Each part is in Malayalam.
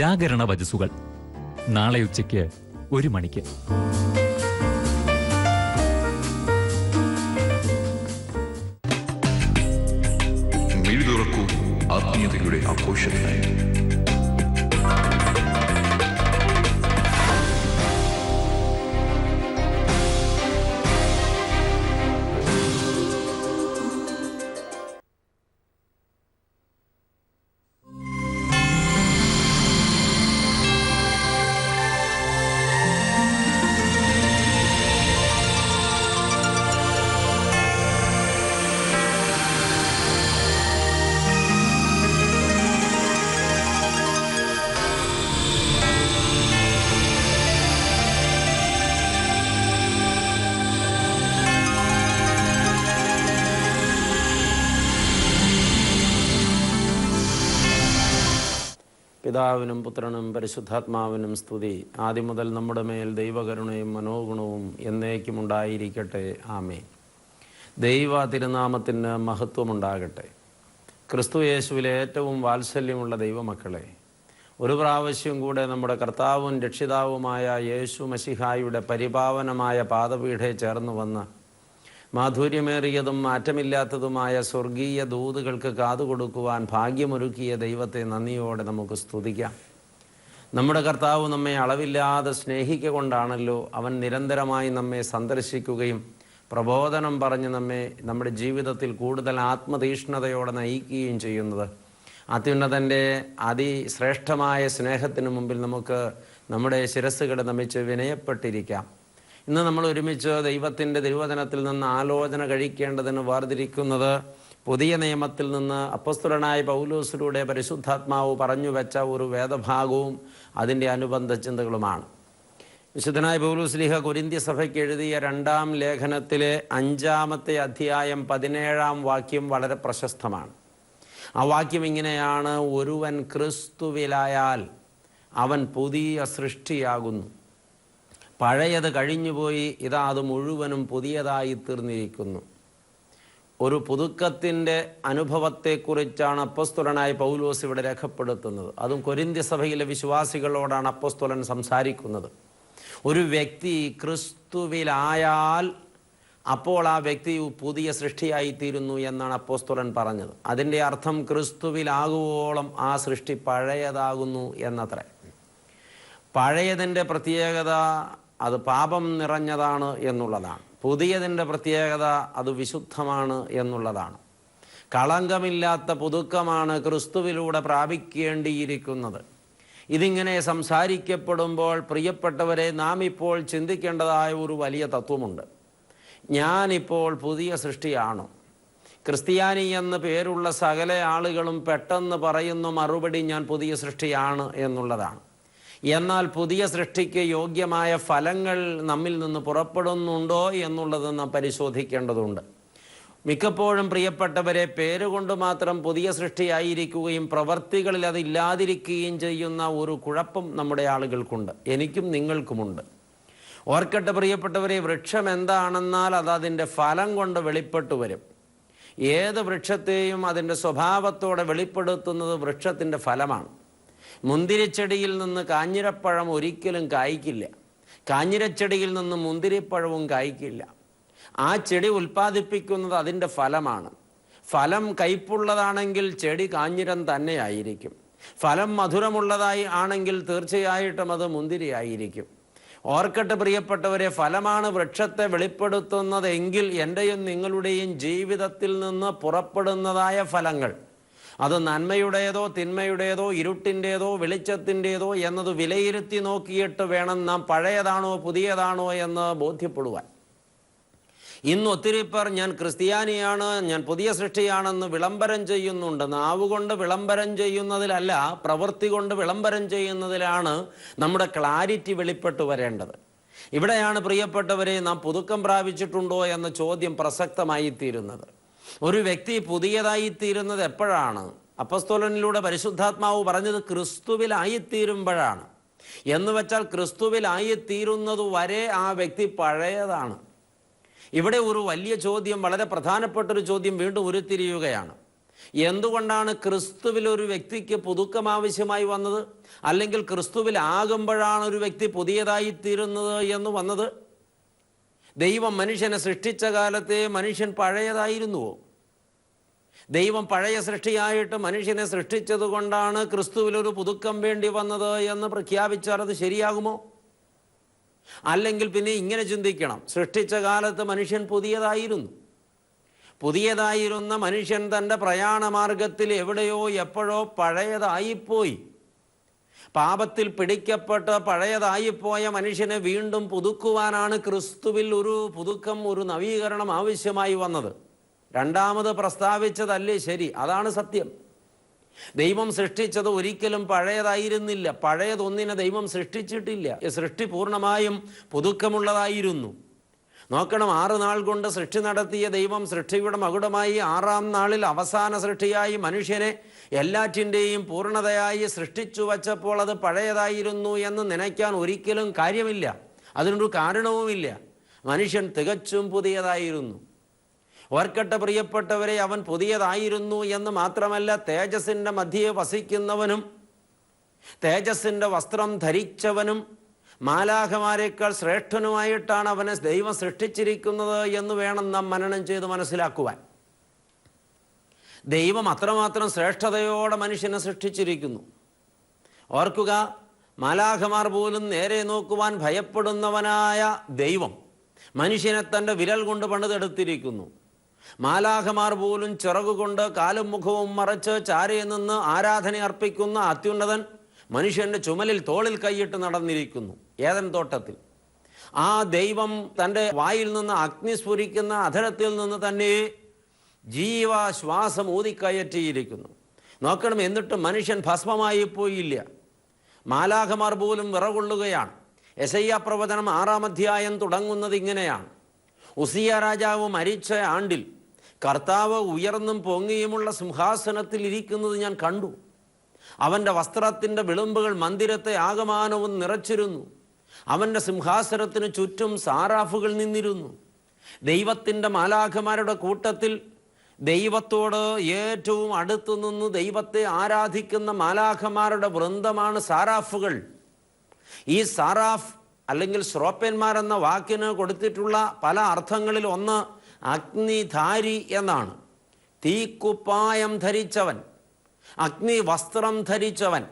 ജാഗരണ വജസ്സുകൾ. നാളെ ഉച്ചയ്ക്ക് ഒരു മണിക്ക്. ആത്മീയതയുടെ ആഘോഷത്തിനായി. പിതാവിനും പുത്രനും പരിശുദ്ധാത്മാവിനും സ്തുതി. ആദ്യം മുതൽ നമ്മുടെ മേൽ ദൈവകരുണയും മനോഗുണവും എന്നേക്കും ഉണ്ടായിരിക്കട്ടെ. ആമേ ദൈവ തിരുനാമത്തിന് മഹത്വമുണ്ടാകട്ടെ. ക്രിസ്തു യേശുവിലെ ഏറ്റവും വാത്സല്യമുള്ള ദൈവമക്കളെ ഒരു പ്രാവശ്യം കൂടെ നമ്മുടെ കർത്താവും രക്ഷിതാവുമായ യേശു മഷിഹായുടെ പരിപാവനമായ പാതപീഠയെ ചേർന്ന് വന്ന് മാധുര്യമേറിയതും മാറ്റമില്ലാത്തതുമായ സ്വർഗീയ ദൂതുകൾക്ക് കാതുകൊടുക്കുവാൻ ഭാഗ്യമൊരുക്കിയ ദൈവത്തെ നന്ദിയോടെ നമുക്ക് സ്തുതിക്കാം. നമ്മുടെ കർത്താവ് നമ്മെ അളവില്ലാതെ സ്നേഹിക്കൊണ്ടാണല്ലോ അവൻ നിരന്തരമായി നമ്മെ സന്ദർശിക്കുകയും പ്രബോധനം പറഞ്ഞ് നമ്മെ നമ്മുടെ ജീവിതത്തിൽ കൂടുതൽ ആത്മതീഷ്ണതയോടെ നയിക്കുകയും ചെയ്യുന്നത്. അത്യുന്നതന്റെ അതിശ്രേഷ്ഠമായ സ്നേഹത്തിന് മുമ്പിൽ നമുക്ക് നമ്മുടെ ശിരസ്സുകൾ നമിച്ച് വിനയപ്പെട്ടിരിക്കാം. ഇന്ന് നമ്മൾ ഒരുമിച്ച് ദൈവത്തിന്റെ തിരുവചനത്തിൽ നിന്ന് ആലോചന കഴിക്കേണ്ടതിന് വേർതിരിക്കുന്നത് പുതിയ നിയമത്തിൽ നിന്ന് അപ്പസ്തുലനായ പൗലൂസിലൂടെ പരിശുദ്ധാത്മാവ് പറഞ്ഞു വെച്ച ഒരു വേദഭാഗവും അതിന്റെ അനുബന്ധ ചിന്തകളുമാണ്. വിശുദ്ധനായ പൗലൂസ്ലിഹ കൊരിന്ത്യ സഭയ്ക്ക് എഴുതിയ രണ്ടാം ലേഖനത്തിലെ അഞ്ചാമത്തെ അധ്യായം പതിനേഴാം വാക്യം വളരെ പ്രശസ്തമാണ്. ആ വാക്യം ഇങ്ങനെയാണ് ഒരുവൻ ക്രിസ്തുവിലായാൽ അവൻ പുതിയ സൃഷ്ടിയാകുന്നു. പഴയത് കഴിഞ്ഞുപോയി ഇതാ അത് മുഴുവനും പുതിയതായി തീർന്നിരിക്കുന്നു. ഒരു പുതുക്കത്തിന്റെ അനുഭവത്തെക്കുറിച്ചാണ് അപ്പസ്തുലനായ പൗലോസ് ഇവിടെ രേഖപ്പെടുത്തുന്നത്. അതും കൊരിന്ത്യ സഭയിലെ വിശ്വാസികളോടാണ് അപ്പസ്തുലൻ സംസാരിക്കുന്നത്. ഒരു വ്യക്തി ക്രിസ്തുവിലായാൽ അപ്പോൾ ആ വ്യക്തി പുതിയ സൃഷ്ടിയായിത്തീരുന്നു എന്നാണ് അപ്പോസ്തുലൻ പറഞ്ഞത്. അതിന്റെ അർത്ഥം ക്രിസ്തുവിലാകുവോളം ആ സൃഷ്ടി പഴയതാകുന്നു എന്നത്രേ. പഴയതിന്റെ പ്രത്യേകത അത് പാപം നിറഞ്ഞതാണ് എന്നുള്ളതാണ്. പുതിയതിന്റെ പ്രത്യേകത അത് വിശുദ്ധമാണ് എന്നുള്ളതാണ്. കളങ്കമില്ലാത്ത പുതുക്കമാണ് ക്രിസ്തുവിലൂടെ പ്രാപിക്കേണ്ടിയിരിക്കുന്നത്. ഇതിങ്ങനെ സംസാരിക്കപ്പെടുമ്പോൾ പ്രിയപ്പെട്ടവരെ നാം ഇപ്പോൾ ചിന്തിക്കേണ്ടതായ ഒരു വലിയ തത്വമുണ്ട്. ഞാനിപ്പോൾ പുതിയ സൃഷ്ടിയാണ്. ക്രിസ്ത്യാനി എന്ന് പേരുള്ള സകല ആളുകളും പെട്ടെന്ന് പറയുന്ന മറുപടി ഞാൻ പുതിയ സൃഷ്ടിയാണ് എന്നുള്ളതാണ്. എന്നാൽ പുതിയ സൃഷ്ടിക്ക് യോഗ്യമായ ഫലങ്ങൾ നമ്മിൽ നിന്ന് പുറപ്പെടുന്നുണ്ടോ എന്നുള്ളത് നാം പരിശോധിക്കേണ്ടതുണ്ട്. മിക്കപ്പോഴും പ്രിയപ്പെട്ടവരെ പേരുകൊണ്ട് മാത്രം പുതിയ സൃഷ്ടിയായിരിക്കുകയും പ്രവർത്തികളിൽ അത് ഇല്ലാതിരിക്കുകയും ചെയ്യുന്ന ഒരു കുഴപ്പം നമ്മുടെ ആളുകൾക്കുണ്ട്. എനിക്കും നിങ്ങൾക്കുമുണ്ട്. ഓർക്കട്ടെ പ്രിയപ്പെട്ടവരെ വൃക്ഷം എന്താണെന്നാൽ അത് അതിന്റെ ഫലം കൊണ്ട് വെളിപ്പെട്ടു വരും. ഏത് വൃക്ഷത്തെയും അതിന്റെ സ്വഭാവത്തോടെ വെളിപ്പെടുത്തുന്നത് വൃക്ഷത്തിന്റെ ഫലമാണ്. മുന്തിരിച്ചെടിയിൽ നിന്ന് കാഞ്ഞിരപ്പഴം ഒരിക്കലും കായ്ക്കില്ല. കാഞ്ഞിരച്ചെടിയിൽ നിന്ന് മുന്തിരിപ്പഴവും കായ്ക്കില്ല. ആ ചെടി ഉൽപ്പാദിപ്പിക്കുന്നത് അതിന്റെ ഫലമാണ്. ഫലം കയ്പുള്ളതാണെങ്കിൽ ചെടി കാഞ്ഞിരം തന്നെയായിരിക്കും. ഫലം മധുരമുള്ളതായി ആണെങ്കിൽ തീർച്ചയായിട്ടും അത് മുന്തിരിയായിരിക്കും. ഓർക്കട്ടെ പ്രിയപ്പെട്ടവരെ ഫലമാണ് വൃക്ഷത്തെ വെളിപ്പെടുത്തുന്നതെങ്കിൽ എന്റെയും നിങ്ങളുടെയും ജീവിതത്തിൽ നിന്ന് പുറപ്പെടുന്നതായ ഫലങ്ങൾ. അത് നന്മയുടേതോ തിന്മയുടേതോ ഇരുട്ടിന്റേതോ വെളിച്ചത്തിന്റേതോ എന്നത് വിലയിരുത്തി നോക്കിയിട്ട് വേണം നാം പഴയതാണോ പുതിയതാണോ എന്ന് ബോധ്യപ്പെടുവാൻ. ഇന്ന് ഒത്തിരി പേർ ഞാൻ ക്രിസ്ത്യാനിയാണ് ഞാൻ പുതിയ സൃഷ്ടിയാണെന്ന് വിളംബരം ചെയ്യുന്നുണ്ട്. നാവുകൊണ്ട് വിളംബരം ചെയ്യുന്നതിലല്ല പ്രവൃത്തി കൊണ്ട് വിളംബരം ചെയ്യുന്നതിലാണ് നമ്മുടെ ക്ലാരിറ്റി വെളിപ്പെട്ടു വരേണ്ടത്. ഇവിടെയാണ് പ്രിയപ്പെട്ടവരെ നാം പുതുക്കം പ്രാപിച്ചിട്ടുണ്ടോ എന്ന ചോദ്യം പ്രസക്തമായി തീരുന്നത് ഒരു വ്യക്തി പുതിയതായി തീരുന്നത് എപ്പോഴാണ്? അപ്പസ്തോലനിലൂടെ പരിശുദ്ധാത്മാവ് പറഞ്ഞത് ക്രിസ്തുവിലായിത്തീരുമ്പോഴാണ്. എന്ന് വെച്ചാൽ ക്രിസ്തുവിലായിത്തീരുന്നത് വരെ ആ വ്യക്തി പഴയതാണ്. ഇവിടെ ഒരു വലിയ ചോദ്യം വളരെ പ്രധാനപ്പെട്ട ഒരു ചോദ്യം വീണ്ടും ഉരുത്തിരിയുകയാണ്. എന്തുകൊണ്ടാണ് ക്രിസ്തുവിൽ ഒരു വ്യക്തിക്ക് പുതുക്കം ആവശ്യമായി വന്നത്? അല്ലെങ്കിൽ ക്രിസ്തുവിലാകുമ്പോഴാണ് ഒരു വ്യക്തി പുതിയതായി തീരുന്നത് എന്ന് വന്നത്? ദൈവം മനുഷ്യനെ സൃഷ്ടിച്ച കാലത്തെ മനുഷ്യൻ പഴയതായിരുന്നുവോ? ദൈവം പഴയ സൃഷ്ടിയായിട്ട് മനുഷ്യനെ സൃഷ്ടിച്ചത് കൊണ്ടാണ് ക്രിസ്തുവിലൊരു പുതുക്കം വേണ്ടി വന്നത് എന്ന് പ്രഖ്യാപിച്ചാൽ അത് ശരിയാകുമോ? അല്ലെങ്കിൽ പിന്നെ ഇങ്ങനെ ചിന്തിക്കണം. സൃഷ്ടിച്ച കാലത്ത് മനുഷ്യൻ പുതിയതായിരുന്നു. പുതിയതായിരുന്ന മനുഷ്യൻ തന്റെ പ്രയാണമാർഗത്തിൽ എവിടെയോ എപ്പോഴോ പഴയതായിപ്പോയി. പാപത്തിൽ പിടിക്കപ്പെട്ട് പഴയതായിപ്പോയ മനുഷ്യനെ വീണ്ടും പുതുക്കുവാനാണ് ക്രിസ്തുവിൽ ഒരു പുതുക്കം ഒരു നവീകരണം ആവശ്യമായി വന്നത്. രണ്ടാമത് പ്രസ്താവിച്ചതല്ലേ ശരി? അതാണ് സത്യം. ദൈവം സൃഷ്ടിച്ചത് ഒരിക്കലും പഴയതായിരുന്നില്ല. പഴയതൊന്നിനെ ദൈവം സൃഷ്ടിച്ചിട്ടില്ല. സൃഷ്ടി പൂർണമായും പുതുക്കമുള്ളതായിരുന്നു. നോക്കണം ആറ് നാൾ കൊണ്ട് സൃഷ്ടി നടത്തിയ ദൈവം സൃഷ്ടിയുടെ മകുടമായി ആറാം നാളിൽ അവസാന സൃഷ്ടിയായി മനുഷ്യനെ എല്ലാറ്റിന്റെയും പൂർണതയായി സൃഷ്ടിച്ചു വച്ചപ്പോൾ അത് പഴയതായിരുന്നു എന്ന് നനയ്ക്കാൻ ഒരിക്കലും കാര്യമില്ല. അതിനൊരു കാരണവുമില്ല. മനുഷ്യൻ തികച്ചും പുതിയതായിരുന്നു. ഓർക്കട്ട പ്രിയപ്പെട്ടവരെ അവൻ പുതിയതായിരുന്നു എന്ന് മാത്രമല്ല തേജസ്സിന്റെ മധ്യയെ വസിക്കുന്നവനും തേജസ്സിന്റെ വസ്ത്രം ധരിച്ചവനും മാലാഖമാരെക്കാൾ ശ്രേഷ്ഠനുമായിട്ടാണ് അവനെ ദൈവം സൃഷ്ടിച്ചിരിക്കുന്നത് എന്ന് വേണം നാം മനനം ചെയ്ത് മനസ്സിലാക്കുവാൻ. ദൈവം അത്രമാത്രം ശ്രേഷ്ഠതയോടെ മനുഷ്യനെ സൃഷ്ടിച്ചിരിക്കുന്നു. ഓർക്കുക മാലാഖമാർ പോലും നേരെ നോക്കുവാൻ ഭയപ്പെടുന്നവനായ ദൈവം മനുഷ്യനെ തന്റെ വിരൽ കൊണ്ട് പണിതെടുത്തിരിക്കുന്നു. മാലാഖമാർ പോലും ചിറകുകൊണ്ട് കാലും മുഖവും മറച്ച് ചാരയിൽ നിന്ന് ആരാധന അർപ്പിക്കുന്ന അത്യുന്നതൻ മനുഷ്യന്റെ ചുമലിൽ തോളിൽ കൈയിട്ട് നടന്നിരിക്കുന്നു ഏതൻ തോട്ടത്തിൽ. ആ ദൈവം തന്റെ വായിൽ നിന്ന് അഗ്നി സ്ഫുരിക്കുന്ന അധരത്തിൽ നിന്ന് തന്നെ ജീവശ്വാസം ഊതിക്കയറ്റിയിരിക്കുന്നു നോക്കണം എന്നിട്ട് മനുഷ്യൻ ഭസ്മമായി പോയില്ല. മാലാഖമാർ പോലും വിറകൊള്ളുകയാണ്. എസയ്യ പ്രവചനം ആറാം അധ്യായം തുടങ്ങുന്നത് ഇങ്ങനെയാണ്. ഉസിയ രാജാവ് മരിച്ച ആണ്ടിൽ കർത്താവ് ഉയർന്നും പൊങ്ങിയുമുള്ള സിംഹാസനത്തിൽ ഇരിക്കുന്നത് ഞാൻ കണ്ടു. അവന്റെ വസ്ത്രത്തിന്റെ വിളുമ്പുകൾ മന്ദിരത്തെ ആകമാനവും നിറച്ചിരുന്നു. അവന്റെ സിംഹാസനത്തിന് ചുറ്റും സാറാഫുകൾ നിന്നിരുന്നു. ദൈവത്തിന്റെ മാലാഖമാരുടെ കൂട്ടത്തിൽ ദൈവത്തോട് ഏറ്റവും അടുത്തു നിന്ന് ദൈവത്തെ ആരാധിക്കുന്ന മാലാഖമാരുടെ വൃന്ദമാണ് സാറാഫുകൾ. ഈ സാറാഫ് അല്ലെങ്കിൽ ശ്രോപ്പന്മാർ എന്ന വാക്കിന് കൊടുത്തിട്ടുള്ള പല അർത്ഥങ്ങളിൽ ഒന്ന് അഗ്നിധാരി എന്നാണ്. തീക്കുപ്പായം ധരിച്ചവൻ അഗ്നി വസ്ത്രം ധരിച്ചവൻ.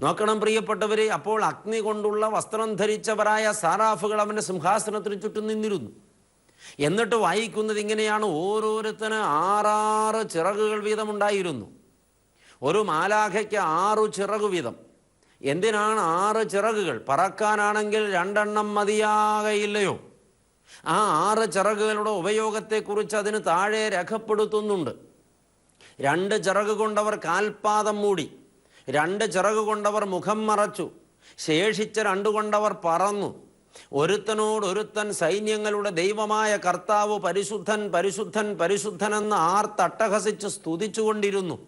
നോക്കണം പ്രിയപ്പെട്ടവരെ അപ്പോൾ അഗ്നി കൊണ്ടുള്ള വസ്ത്രം ധരിച്ചവരായ സാറാഫുകൾ അവന്റെ സിംഹാസനത്തിന് ചുറ്റും നിന്നിരുന്നു. എന്നിട്ട് വായിക്കുന്നത് ഇങ്ങനെയാണ്. ഓരോരുത്തന് ആറാറ് ചിറകുകൾ വീതമുണ്ടായിരുന്നു. ഒരു മാലാഖയ്ക്ക് ആറു ചിറകു വീതം. എന്തിനാണ് ആറ് ചിറകുകൾ? പറക്കാനാണെങ്കിൽ രണ്ടെണ്ണം മതിയാകയില്ലയോ ആ ആറ് ചിറകുകളുടെ ഉപയോഗത്തെക്കുറിച്ച് അതിന് താഴെ രേഖപ്പെടുത്തുന്നുണ്ട്. രണ്ട് ചിറക് കൊണ്ടവർ കാൽപാദം മൂടി രണ്ട് ചിറക് കൊണ്ടവർ മുഖം മറച്ചു ശേഷിച്ച രണ്ടു കൊണ്ടവർ പറന്നു ഒരുത്തനോട് ഒരുത്തൻ സൈന്യങ്ങളുടെ ദൈവമായ കർത്താവ് പരിശുദ്ധൻ പരിശുദ്ധൻ പരിശുദ്ധനെന്ന് ആർത്തട്ടഹസിച്ച് സ്തുതിച്ചുകൊണ്ടിരുന്നു.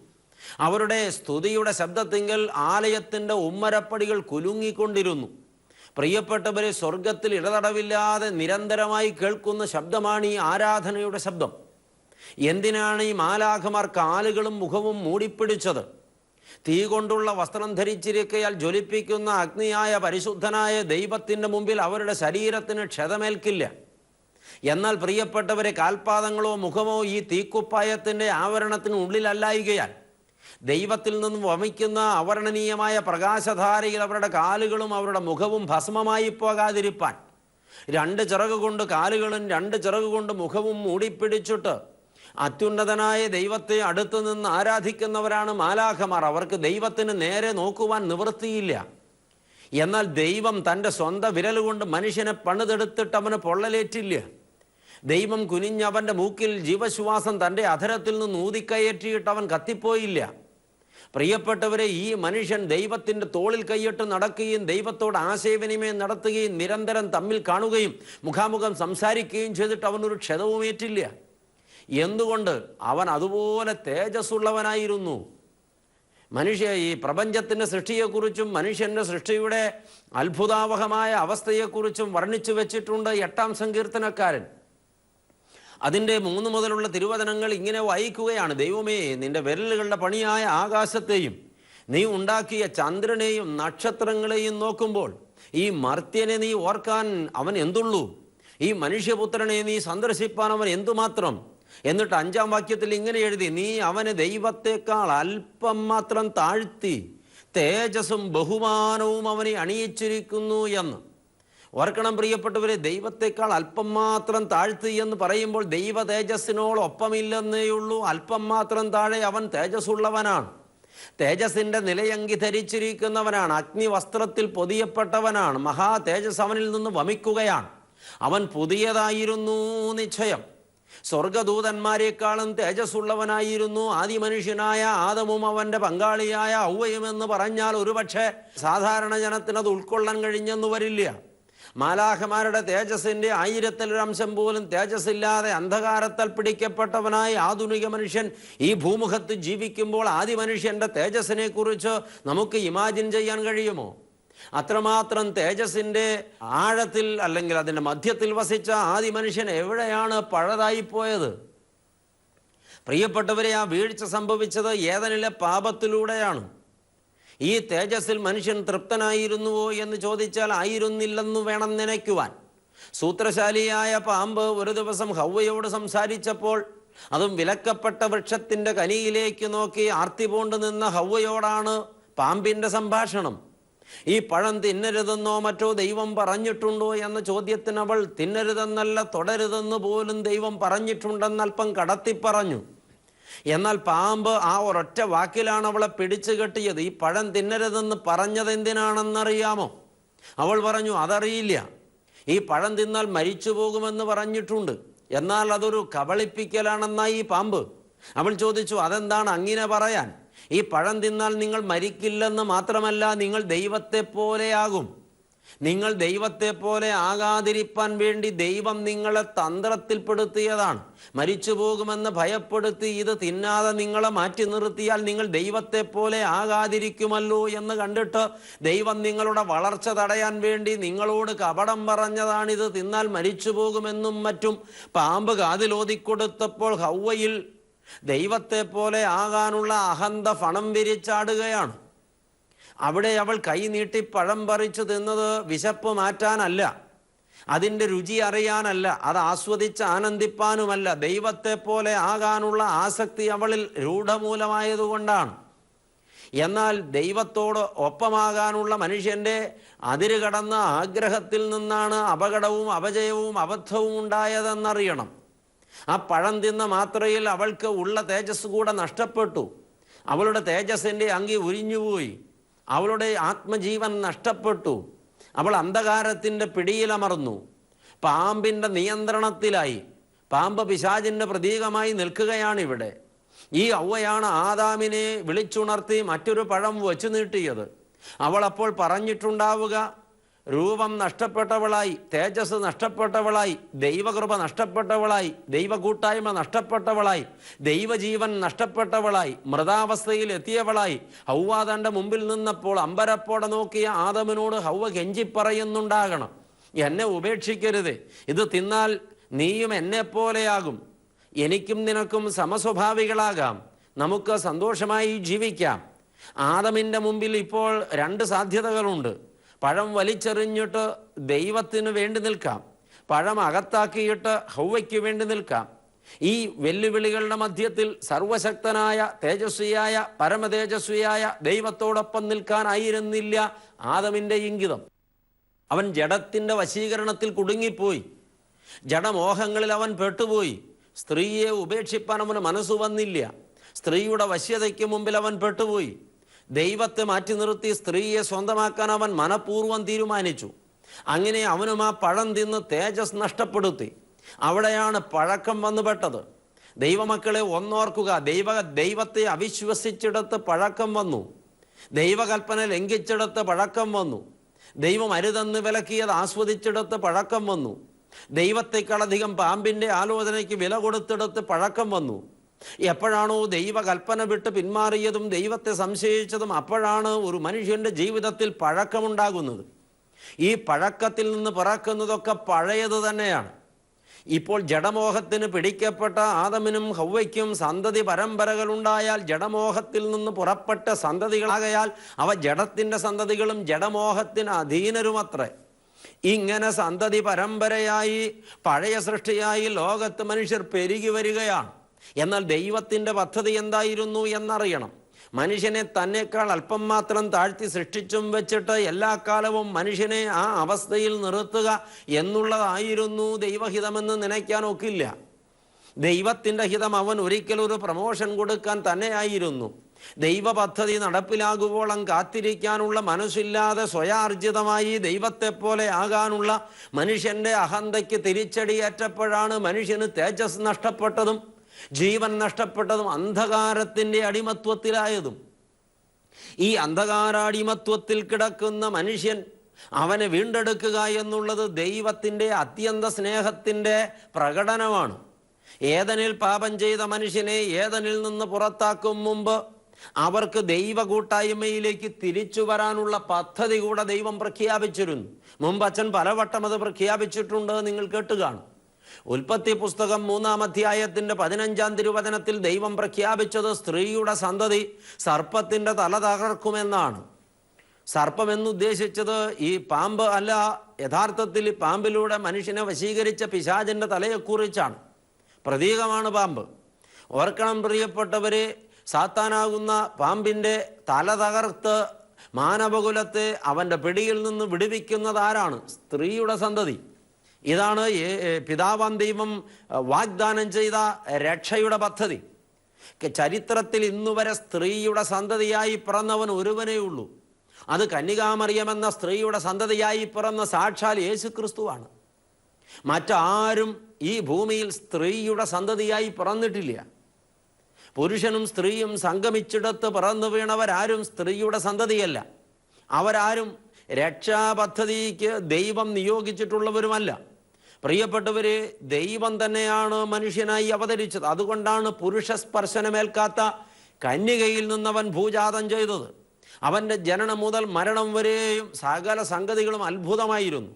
അവരുടെ സ്തുതിയുടെ ശബ്ദത്തിങ്കൽ ആലയത്തിന്റെ ഉമ്മരപ്പടികൾ കുലുങ്ങിക്കൊണ്ടിരുന്നു. പ്രിയപ്പെട്ടവരെ സ്വർഗത്തിൽ ഇടതടവില്ലാതെ നിരന്തരമായി കേൾക്കുന്ന ശബ്ദമാണ് ഈ ആരാധനയുടെ ശബ്ദം. എന്തിനാണ് ഈ മാലാഖമാർ കാലുകളും മുഖവും മൂടിപ്പിടിച്ചത്? തീ കൊണ്ടുള്ള വസ്ത്രം ധരിച്ചിരിക്കയാൽ ജ്വലിപ്പിക്കുന്ന അഗ്നിയായ പരിശുദ്ധനായ ദൈവത്തിന്റെ മുമ്പിൽ അവരുടെ ശരീരത്തിന് ക്ഷതമേൽക്കില്ല. എന്നാൽ പ്രിയപ്പെട്ടവരെ കാൽപാദങ്ങളോ മുഖമോ ഈ തീക്കുപ്പായത്തിന്റെ ആവരണത്തിന് ഉള്ളിലല്ലായികയാൽ ദൈവത്തിൽ നിന്നും വമിക്കുന്ന അവർണനീയമായ പ്രകാശധാരയിൽ അവരുടെ കാലുകളും അവരുടെ മുഖവും ഭസ്മമായി പോകാതിരിപ്പാൻ രണ്ട് ചിറകുകൊണ്ട് കാലുകളും രണ്ട് ചിറകുകൊണ്ട് മുഖവും മൂടിപ്പിടിച്ചിട്ട് അത്യുന്നതനായ ദൈവത്തെ അടുത്തു നിന്ന് ആരാധിക്കുന്നവരാണ് മാലാഖമാർ. അവർക്ക് ദൈവത്തിന് നേരെ നോക്കുവാൻ നിവൃത്തിയില്ല. എന്നാൽ ദൈവം തന്റെ സ്വന്തം വിരലുകൊണ്ട് മനുഷ്യനെ പണിതെടുത്തിട്ട് അവന് പൊള്ളലേറ്റില്ല. ദൈവം കുനിഞ്ഞവന്റെ മൂക്കിൽ ജീവശ്വാസം തന്റെ അധരത്തിൽ നിന്ന് ഊതിക്കയറ്റിയിട്ട് അവൻ കത്തിപ്പോയില്ല. പ്രിയപ്പെട്ടവരെ ഈ മനുഷ്യൻ ദൈവത്തിന്റെ തോളിൽ കൈയിട്ട് നടക്കുകയും ദൈവത്തോട് ആശയവിനിമയം നടത്തുകയും നിരന്തരം തമ്മിൽ കാണുകയും മുഖാമുഖം സംസാരിക്കുകയും ചെയ്തിട്ട് അവനൊരു ക്ഷതവുമേറ്റില്ല. എന്തുകൊണ്ട് അവൻ അതുപോലെ തേജസ്സുള്ളവനായിരുന്നു? മനുഷ്യ ഈ പ്രപഞ്ചത്തിന്റെ സൃഷ്ടിയെക്കുറിച്ചും മനുഷ്യന്റെ സൃഷ്ടിയുടെ അത്ഭുതാവഹമായ അവസ്ഥയെക്കുറിച്ചും വർണിച്ചു വെച്ചിട്ടുണ്ട് എട്ടാം സങ്കീർത്തനക്കാരൻ. അതിന്റെ മൂന്ന് മുതലുള്ള തിരുവചനങ്ങൾ ഇങ്ങനെ വായിക്കുകയാണ്. ദൈവമേ നിന്റെ വിരലുകളുടെ പണിയായ ആകാശത്തെയും നീ ഉണ്ടാക്കിയ ചന്ദ്രനെയും നക്ഷത്രങ്ങളെയും നോക്കുമ്പോൾ ഈ മർത്യനെ നീ ഓർക്കാൻ അവൻ എന്തുള്ളൂ? ഈ മനുഷ്യപുത്രനെ നീ സന്ദർശിപ്പാൻ അവൻ എന്തുമാത്രം? എന്നിട്ട് അഞ്ചാം വാക്യത്തിൽ ഇങ്ങനെ എഴുതി നീ അവന് ദൈവത്തെക്കാൾ അല്പം മാത്രം താഴ്ത്തി തേജസ്സും ബഹുമാനവും അവനെ അണിയിച്ചിരിക്കുന്നു എന്ന്. ഓർക്കണം പ്രിയപ്പെട്ടവരെ ദൈവത്തെക്കാൾ അല്പം മാത്രം താഴ്ത്തി എന്ന് പറയുമ്പോൾ ദൈവ തേജസ്സിനോടൊപ്പമില്ലെന്നേ ഉള്ളൂ. അല്പം മാത്രം താഴെ അവൻ തേജസ്സുള്ളവനാണ്. തേജസ്സിന്റെ നിലയങ്കി ധരിച്ചിരിക്കുന്നവനാണ്. അഗ്നി വസ്ത്രത്തിൽ പൊതിയപ്പെട്ടവനാണ്. മഹാ തേജസ് അവനിൽ നിന്ന് വമിക്കുകയാണ്. അവൻ പുതിയതായിരുന്നു നിശ്ചയം. സ്വർഗദൂതന്മാരെക്കാളും തേജസ്സുള്ളവനായിരുന്നു ആദിമനുഷ്യനായ ആദമും അവന്റെ പങ്കാളിയായ ഔവയും എന്ന് പറഞ്ഞാൽ ഒരുപക്ഷെ സാധാരണ ജനത്തിനത് ഉൾക്കൊള്ളാൻ കഴിഞ്ഞെന്ന് വരില്ല. മാലാഹമാരുടെ തേജസ്സിന്റെ ആയിരത്തിലൊരംശം പോലും തേജസ്സില്ലാതെ അന്ധകാരത്താൽ പിടിക്കപ്പെട്ടവനായി ആധുനിക മനുഷ്യൻ ഈ ഭൂമുഖത്ത് ജീവിക്കുമ്പോൾ ആദി മനുഷ്യന്റെ തേജസ്സിനെക്കുറിച്ച് നമുക്ക് ഇമാജിൻ ചെയ്യാൻ കഴിയുമോ? അത്രമാത്രം തേജസ്സിന്റെ ആഴത്തിൽ അല്ലെങ്കിൽ അതിന്റെ മധ്യത്തിൽ വസിച്ച ആദി മനുഷ്യൻ എവിടെയാണ് പഴതായിപ്പോയത്? പ്രിയപ്പെട്ടവരെ ആ വീഴ്ച സംഭവിച്ചത് ഏതനിലെ പാപത്തിലൂടെയാണ്. ഈ തേജസ്സിൽ മനുഷ്യൻ തൃപ്തനായിരുന്നുവോ എന്ന് ചോദിച്ചാൽ ആയിരുന്നില്ലെന്ന് വേണം നനയ്ക്കുവാൻ. സൂത്രശാലിയായ പാമ്പ് ഒരു ദിവസം ഹൗവയോട് സംസാരിച്ചപ്പോൾ അതും വിലക്കപ്പെട്ട വൃക്ഷത്തിന്റെ കനിയിലേക്ക് നോക്കി ആർത്തി നിന്ന ഹൗവയോടാണ് പാമ്പിന്റെ സംഭാഷണം. ഈ പഴം തിന്നരുതെന്നോ മറ്റോ ദൈവം പറഞ്ഞിട്ടുണ്ടോ എന്ന ചോദ്യത്തിന് അവൾ തിന്നരുതെന്നല്ല തുടരുതെന്ന് പോലും ദൈവം പറഞ്ഞിട്ടുണ്ടെന്ന് അല്പം കടത്തി പറഞ്ഞു. എന്നാൽ പാമ്പ് ആ ഒരൊറ്റ വാക്കിലാണ് അവളെ പിടിച്ചു കെട്ടിയത്. ഈ പഴം തിന്നരുതെന്ന് പറഞ്ഞത് എന്തിനാണെന്നറിയാമോ അവൾ പറഞ്ഞു അതറിയില്ല. ഈ പഴം തിന്നാൽ മരിച്ചു പോകുമെന്ന് പറഞ്ഞിട്ടുണ്ട്. എന്നാൽ അതൊരു കബളിപ്പിക്കലാണെന്നായി ഈ പാമ്പ്. അവൾ ചോദിച്ചു അതെന്താണ് അങ്ങനെ പറയാൻ? ഈ പഴം തിന്നാൽ നിങ്ങൾ മരിക്കില്ലെന്ന് മാത്രമല്ല നിങ്ങൾ ദൈവത്തെ പോലെയാകും നിങ്ങൾ ദൈവത്തെ പോലെ ആകാതിരിപ്പാൻ വേണ്ടി ദൈവം നിങ്ങളെ തന്ത്രത്തിൽപ്പെടുത്തിയതാണ്. മരിച്ചു പോകുമെന്ന് ഭയപ്പെടുത്തി ഇത് തിന്നാതെ നിങ്ങളെ മാറ്റി നിർത്തിയാൽ നിങ്ങൾ ദൈവത്തെ പോലെ ആകാതിരിക്കുമല്ലോ എന്ന് കണ്ടിട്ട് ദൈവം നിങ്ങളുടെ വളർച്ച തടയാൻ വേണ്ടി നിങ്ങളോട് കപടം പറഞ്ഞതാണിത്. തിന്നാൽ മരിച്ചു പോകുമെന്നും മറ്റും പാമ്പ് കാതിലോതിക്കൊടുത്തപ്പോൾ ഹൗവയിൽ ദൈവത്തെ പോലെ ആകാനുള്ള അഹന്ത ഫണം വിരിച്ചാടുകയാണ്. അവിടെ അവൾ കൈ നീട്ടി പഴം പറിച്ചു തിന്നത് വിശപ്പ് മാറ്റാനല്ല. അതിന്റെ രുചി അറിയാനല്ല അത് ആസ്വദിച്ച് ആനന്ദിപ്പാനുമല്ല. ദൈവത്തെ പോലെ ആകാനുള്ള ആസക്തി അവളിൽ രൂഢമൂലമായതുകൊണ്ടാണ്. എന്നാൽ ദൈവത്തോട് ഒപ്പമാകാനുള്ള മനുഷ്യന്റെ അതിര് കടന്ന ആഗ്രഹത്തിൽ നിന്നാണ് അപകടവും അപജയവും അബദ്ധവും ഉണ്ടായതെന്നറിയണം. ആ പഴം തിന്ന മാത്രയിൽ അവൾക്ക് ഉള്ള തേജസ് കൂടെ നഷ്ടപ്പെട്ടു. അവളുടെ തേജസ്സിന്റെ അങ്കി ഉരിഞ്ഞുപോയി അവളുടെ ആത്മജീവൻ നഷ്ടപ്പെട്ടു. അവൾ അന്ധകാരത്തിന്റെ പിടിയിലമർന്നു. പാമ്പിന്റെ നിയന്ത്രണത്തിലായി. പാമ്പ് പിശാചിന്റെ പ്രതീകമായി നിൽക്കുകയാണിവിടെ. ഈ ഔവയാണ് ആദാമിനെ വിളിച്ചുണർത്തി മറ്റൊരു പഴം വച്ചു നീട്ടിയത്. അവൾ അപ്പോൾ പറഞ്ഞിട്ടുണ്ടാവുക രൂപം നഷ്ടപ്പെട്ടവളായി തേജസ് നഷ്ടപ്പെട്ടവളായി ദൈവകൃപ നഷ്ടപ്പെട്ടവളായി ദൈവകൂട്ടായ്മ നഷ്ടപ്പെട്ടവളായി ദൈവജീവൻ നഷ്ടപ്പെട്ടവളായി മൃതാവസ്ഥയിൽ എത്തിയവളായി. ഹൗവ തന്റെ മുമ്പിൽ നിന്നപ്പോൾ അമ്പരപ്പോടെ നോക്കിയ ആദമിനോട് ഹൗവ കെഞ്ചി പറയുന്നുണ്ടാകണം. എന്നെ ഉപേക്ഷിക്കരുത്. ഇത് തിന്നാൽ നീയും എന്നെപ്പോലെയാകും. എനിക്കും നിനക്കും സമസ്വഭാവികളാകാം. നമുക്ക് സന്തോഷമായി ജീവിക്കാം. ആദമിന്റെ മുമ്പിൽ ഇപ്പോൾ രണ്ട് സാധ്യതകളുണ്ട്. പഴം വലിച്ചെറിഞ്ഞിട്ട് ദൈവത്തിന് വേണ്ടി നിൽക്കാം. പഴം അകത്താക്കിയിട്ട് ഹൗവയ്ക്ക് വേണ്ടി നിൽക്കാം. ഈ വെല്ലുവിളികളുടെ മധ്യത്തിൽ സർവശക്തനായ തേജസ്വിയായ പരമതേജസ്വിയായ ദൈവത്തോടൊപ്പം നിൽക്കാനായിരുന്നില്ല ആദമിന്റെ ഇംഗിതം. അവൻ ജഡത്തിന്റെ വശീകരണത്തിൽ കുടുങ്ങിപ്പോയി. ജഡമോഹങ്ങളിൽ അവൻ പെട്ടുപോയി. സ്ത്രീയെ ഉപേക്ഷിപ്പാൻ അവന് മനസ്സ് വന്നില്ല. സ്ത്രീയുടെ വശ്യതയ്ക്ക് മുമ്പിൽ അവൻ പെട്ടുപോയി. ദൈവത്തെ മാറ്റി നിർത്തി സ്ത്രീയെ സ്വന്തമാക്കാൻ അവൻ മനഃപൂർവം തീരുമാനിച്ചു. അങ്ങനെ അവനും ആ പഴം തിന്ന് തേജസ് നഷ്ടപ്പെടുത്തി. അവിടെയാണ് പഴക്കം വന്നുപെട്ടത് ദൈവമക്കളെ ഒന്നോർക്കുക ദൈവ ദൈവത്തെ അവിശ്വസിച്ചിടത്ത് പഴക്കം വന്നു. ദൈവകൽപ്പന ലംഘിച്ചിടത്ത് പഴക്കം വന്നു. ദൈവം അരുതെന്ന് വിലക്കിയത് ആസ്വദിച്ചിടത്ത് പഴക്കം വന്നു. ദൈവത്തെക്കാളധികം പാമ്പിന്റെ ആലോചനയ്ക്ക് വില കൊടുത്തിടത്ത് പഴക്കം വന്നു. എപ്പോഴാണോ ദൈവകൽപ്പന വിട്ട് പിന്മാറിയതും ദൈവത്തെ സംശയിച്ചതും അപ്പോഴാണ് ഒരു മനുഷ്യന്റെ ജീവിതത്തിൽ പഴക്കമുണ്ടാകുന്നത്. ഈ പഴക്കത്തിൽ നിന്ന് പിറക്കുന്നതൊക്കെ പഴയത് തന്നെയാണ്. ഇപ്പോൾ ജഡമോഹത്തിന് പിടിക്കപ്പെട്ട ആദമിനും ഹൗവയ്ക്കും സന്തതി പരമ്പരകളുണ്ടായാൽ ജഡമോഹത്തിൽ നിന്ന് പുറപ്പെട്ട സന്തതികളാകയാൽ അവ ജഡത്തിന്റെ സന്തതികളും ജഡമോഹത്തിന് അധീനരുമത്രേ. ഇങ്ങനെ സന്തതി പരമ്പരയായി പഴയ സൃഷ്ടിയായി ലോകത്ത് മനുഷ്യർ പെരുകി വരികയാണ്. എന്നാൽ ദൈവത്തിന്റെ പദ്ധതി എന്തായിരുന്നു എന്നറിയണം. മനുഷ്യനെ തന്നെക്കാൾ അല്പം മാത്രം താഴ്ത്തി സൃഷ്ടിച്ചും വെച്ചിട്ട് എല്ലാ കാലവും മനുഷ്യനെ ആ അവസ്ഥയിൽ നിർത്തുക എന്നുള്ളതായിരുന്നു ദൈവഹിതമെന്ന് നനയ്ക്കാൻ ഒക്കില്ല. ദൈവത്തിന്റെ ഹിതം അവൻ ഒരിക്കലും ഒരു പ്രമോഷൻ കൊടുക്കാൻ തന്നെയായിരുന്നു ദൈവ പദ്ധതി നടപ്പിലാകുവോളം കാത്തിരിക്കാനുള്ള മനസ്സില്ലാതെ സ്വയാർജിതമായി ദൈവത്തെ പോലെ ആകാനുള്ള മനുഷ്യന്റെ അഹന്തയ്ക്ക് തിരിച്ചടിയേറ്റപ്പോഴാണ് മനുഷ്യന് തേജസ് നഷ്ടപ്പെട്ടതും ജീവൻ നഷ്ടപ്പെട്ടതും അന്ധകാരത്തിന്റെ അടിമത്വത്തിലായതും. ഈ അന്ധകാരാടിമത്വത്തിൽ കിടക്കുന്ന മനുഷ്യൻ അവനെ വീണ്ടെടുക്കുക എന്നുള്ളത് ദൈവത്തിന്റെ അത്യന്ത സ്നേഹത്തിന്റെ പ്രകടനമാണ്. ഏതനിൽ പാപം ചെയ്ത മനുഷ്യനെ ഏതനിൽ നിന്ന് പുറത്താക്കും മുമ്പ് അവർക്ക് ദൈവ കൂട്ടായ്മയിലേക്ക് തിരിച്ചു വരാനുള്ള പദ്ധതി കൂടെ ദൈവം പ്രഖ്യാപിച്ചിരുന്നു. മുമ്പ് അച്ഛൻ പലവട്ടം അത് പ്രഖ്യാപിച്ചിട്ടുണ്ട് നിങ്ങൾ കേട്ട് കാണും. ഉൽപ്പത്തി പുസ്തകം മൂന്നാം അധ്യായത്തിന്റെ പതിനഞ്ചാം തിരുവചനത്തിൽ ദൈവം പ്രഖ്യാപിച്ചത് സ്ത്രീയുടെ സന്തതി സർപ്പത്തിന്റെ തല തകർക്കുമെന്നാണ്. സർപ്പം എന്നുദ്ദേശിച്ചത് ഈ പാമ്പ് അല്ല യഥാർത്ഥത്തിൽ ഈ പാമ്പിലൂടെ മനുഷ്യനെ വശീകരിച്ച പിശാചിന്റെ തലയെക്കുറിച്ചാണ്. പ്രതീകമാണ് പാമ്പ്. ഓർക്കണം പ്രിയപ്പെട്ടവരെ സാത്താനാകുന്ന പാമ്പിന്റെ തല തകർത്ത് മാനവകുലത്തെ അവന്റെ പിടിയിൽ നിന്ന് വിടുവിക്കുന്നത് ആരാണ്? സ്ത്രീയുടെ സന്തതി. ഇതാണ് ഏ, ദൈവം വാഗ്ദാനം ചെയ്ത രക്ഷയുടെ പദ്ധതി. ചരിത്രത്തിൽ ഇന്നുവരെ സ്ത്രീയുടെ സന്തതിയായി പിറന്നവൻ ഒരുവനേ ഉള്ളൂ. അത് കന്യകാമറിയമെന്ന സ്ത്രീയുടെ സന്തതിയായി പിറന്ന സാക്ഷാൽ യേശു ക്രിസ്തുവാണ് മറ്റാരും ഈ ഭൂമിയിൽ സ്ത്രീയുടെ സന്തതിയായി പിറന്നിട്ടില്ല. പുരുഷനും സ്ത്രീയും സംഗമിച്ചിടത്ത് പിറന്നു വീണവരാരും സ്ത്രീയുടെ സന്തതിയല്ല. അവരാരും രക്ഷാപദ്ധതിക്ക് ദൈവം നിയോഗിച്ചിട്ടുള്ളവരുമല്ല. പ്രിയപ്പെട്ടവരെ ദൈവം തന്നെയാണ് മനുഷ്യനായി അവതരിച്ചത്. അതുകൊണ്ടാണ് പുരുഷ സ്പർശനമേൽക്കാത്ത കന്യകയിൽ നിന്നവൻ ഭൂജാതം ചെയ്തത്. അവന്റെ ജനനം മുതൽ മരണം വരെയും സകല സംഗതികളും അത്ഭുതമായിരുന്നു.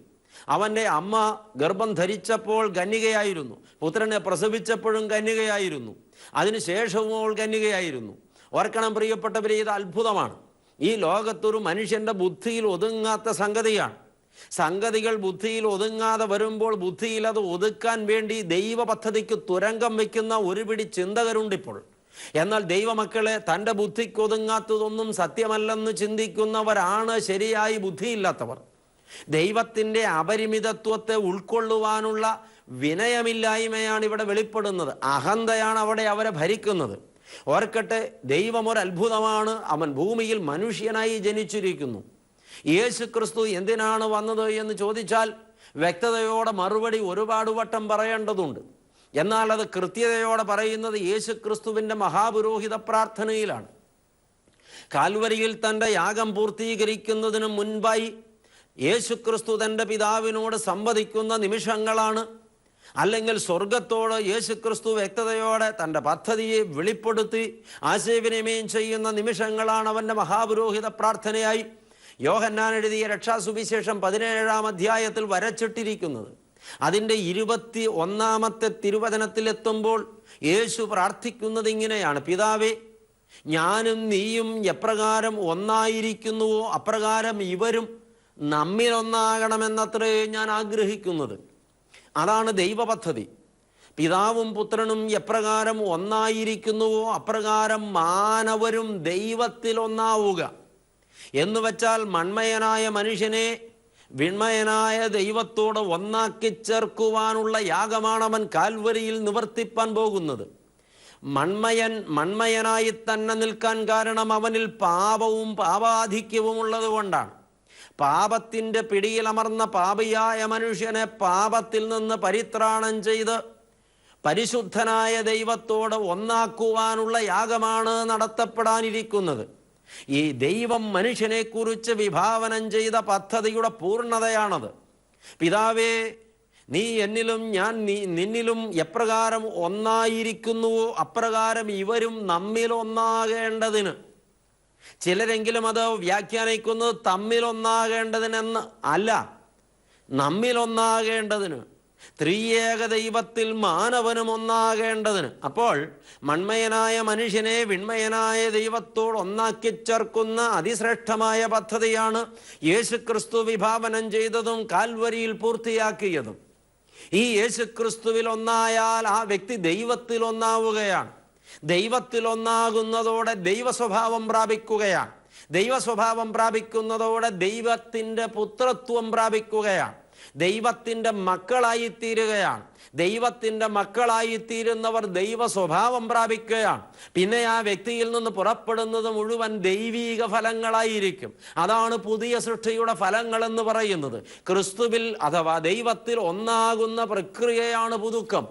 അവന്റെ അമ്മ ഗർഭം ധരിച്ചപ്പോൾ കന്യകയായിരുന്നു. പുത്രനെ പ്രസവിച്ചപ്പോഴും കന്യകയായിരുന്നു. അതിനുശേഷവും അവൾ കന്യകയായിരുന്നു. ഓർക്കണം പ്രിയപ്പെട്ടവരെ ഇത് അത്ഭുതമാണ്. ഈ ലോകത്തൊരു മനുഷ്യന്റെ ബുദ്ധിയിൽ ഒതുങ്ങാത്ത സംഗതിയാണ്. സംഗതികൾ ബുദ്ധിയിൽ ഒതുങ്ങാതെ വരുമ്പോൾ ബുദ്ധിയിൽ അത് ഒതുക്കാൻ വേണ്ടി ദൈവ പദ്ധതിക്ക് തുരങ്കം വെക്കുന്ന ഒരു പിടി ചിന്തകരുണ്ടിപ്പോൾ. എന്നാൽ ദൈവമക്കളെ തന്റെ ബുദ്ധിക്കൊതുങ്ങാത്തതൊന്നും സത്യമല്ലെന്ന് ചിന്തിക്കുന്നവരാണ് ശരിയായി ബുദ്ധിയില്ലാത്തവർ. ദൈവത്തിന്റെ അപരിമിതത്വത്തെ ഉൾക്കൊള്ളുവാനുള്ള വിനയമില്ലായ്മയാണ് ഇവിടെ വെളിപ്പെടുന്നത്. അഹന്തയാണ് അവിടെ അവരെ ഭരിക്കുന്നത്. ഓർക്കട്ടെ ദൈവം ഒരു അത്ഭുതമാണ് അവൻ ഭൂമിയിൽ മനുഷ്യനായി ജനിച്ചിരിക്കുന്നു. യേശു ക്രിസ്തു എന്തിനാണ് വന്നത് എന്ന് ചോദിച്ചാൽ വ്യക്തതയോടെ മറുപടി ഒരുപാട് വട്ടം പറയേണ്ടതുണ്ട്. എന്നാൽ അത് കൃത്യതയോടെ പറയുന്നത് യേശു ക്രിസ്തുവിന്റെ മഹാപുരോഹിത പ്രാർത്ഥനയിലാണ്. കാൽവരിയിൽ തന്റെ യാഗം പൂർത്തീകരിക്കുന്നതിന് മുൻപായി യേശുക്രിസ്തു തന്റെ പിതാവിനോട് സംവദിക്കുന്ന നിമിഷങ്ങളാണ്. അല്ലെങ്കിൽ സ്വർഗത്തോട് യേശുക്രിസ്തു വ്യക്തതയോടെ തന്റെ പദ്ധതിയെ വെളിപ്പെടുത്തി ആശയവിനിമയം ചെയ്യുന്ന നിമിഷങ്ങളാണ് അവന്റെ മഹാപുരോഹിത പ്രാർത്ഥനയായി യോഹന്നാൻ എഴുതിയ രക്ഷാസുവിശേഷം പതിനേഴാം അധ്യായത്തിൽ വരച്ചിട്ടിരിക്കുന്നത്. അതിന്റെ ഇരുപത്തി ഒന്നാമത്തെ തിരുവചനത്തിലെത്തുമ്പോൾ യേശു പ്രാർത്ഥിക്കുന്നത് ഇങ്ങനെയാണ്. പിതാവേ ഞാനും നീയും എപ്രകാരം ഒന്നായിരിക്കുന്നുവോ? അപ്രകാരം ഇവരും നമ്മിലൊന്നാകണമെന്നത്രേ ഞാൻ ആഗ്രഹിക്കുന്നത്. അതാണ് ദൈവപദ്ധതി. പിതാവും പുത്രനും എപ്രകാരം ഒന്നായിരിക്കുന്നുവോ? അപ്രകാരം മാനവരും ദൈവത്തിൽ ഒന്നാവുക എന്ന് വെച്ചാൽ മൺമയനായ മനുഷ്യനെ വിൺമയനായ ദൈവത്തോട് ഒന്നാക്കി ചേർക്കുവാനുള്ള യാഗമാണ് അവൻ കാൽവരിയിൽ നിവർത്തിപ്പാൻ പോകുന്നത്. മൺമയൻ മൺമയനായി തന്നെ നിൽക്കാൻ കാരണം അവനിൽ പാപവും പാപാധിക്യവും ഉള്ളത് കൊണ്ടാണ്. പാപത്തിന്റെ പിടിയിലമർന്ന പാപിയായ മനുഷ്യനെ പാപത്തിൽ നിന്ന് പരിത്രാണം ചെയ്ത് പരിശുദ്ധനായ ദൈവത്തോട് ഒന്നാക്കുവാനുള്ള യാഗമാണ് നടത്തപ്പെടാനിരിക്കുന്നത്. ഈ ദൈവം മനുഷ്യനെക്കുറിച്ച് വിഭാവനം ചെയ്ത പദ്ധതിയുടെ പൂർണതയാണത്. പിതാവേ നീ എന്നിലും ഞാൻ നീ നിന്നിലും എപ്രകാരം ഒന്നായിരിക്കുന്നുവോ അപ്രകാരം ഇവരും നമ്മിൽ ഒന്നാകേണ്ടതിന്. ചിലരെങ്കിലും അത് വ്യാഖ്യാനിക്കുന്നത് തമ്മിലൊന്നാകേണ്ടതിനെന്ന് അല്ല നമ്മിലൊന്നാകേണ്ടതിന് ത്രിയേക ദൈവത്തിൽ മാനവനും ഒന്നാകേണ്ടതിന്. അപ്പോൾ മൺമയനായ മനുഷ്യനെ വിൺമയനായ ദൈവത്തോട് ഒന്നാക്കി ചേർക്കുന്ന അതിശ്രേഷ്ഠമായ പദ്ധതിയാണ് യേശുക്രിസ്തു വിഭാവനം ചെയ്തതും കാൽവരിയിൽ പൂർത്തിയാക്കിയതും. ഈ യേശുക്രിസ്തുവിൽ ഒന്നായാൽ ആ വ്യക്തി ദൈവത്തിൽ ഒന്നാവുകയാണ്. ദൈവത്തിൽ ഒന്നാകുന്നതോടെ ദൈവ സ്വഭാവം പ്രാപിക്കുകയാണ്. ദൈവ സ്വഭാവം പ്രാപിക്കുന്നതോടെ ദൈവത്തിന്റെ പുത്രത്വം പ്രാപിക്കുകയാണ്. ദൈവത്തിന്റെ മക്കളായി തീരുകയാണ് ദൈവത്തിന്റെ മക്കളായി തീരുന്നവർ ദൈവ സ്വഭാവം പ്രാപിക്കുകയാണ്. പിന്നെ ആ വ്യക്തിയിൽ നിന്ന് പുറപ്പെടുന്നത് മുഴുവൻ ദൈവീക ഫലങ്ങളായിരിക്കും. അതാണ് പുതിയ സൃഷ്ടിയുടെ ഫലങ്ങൾ എന്ന് പറയുന്നത്. ക്രിസ്തുവിൽ അഥവാ ദൈവത്തിൽ ഒന്നാകുന്ന പ്രക്രിയയാണ് പുതുക്കം.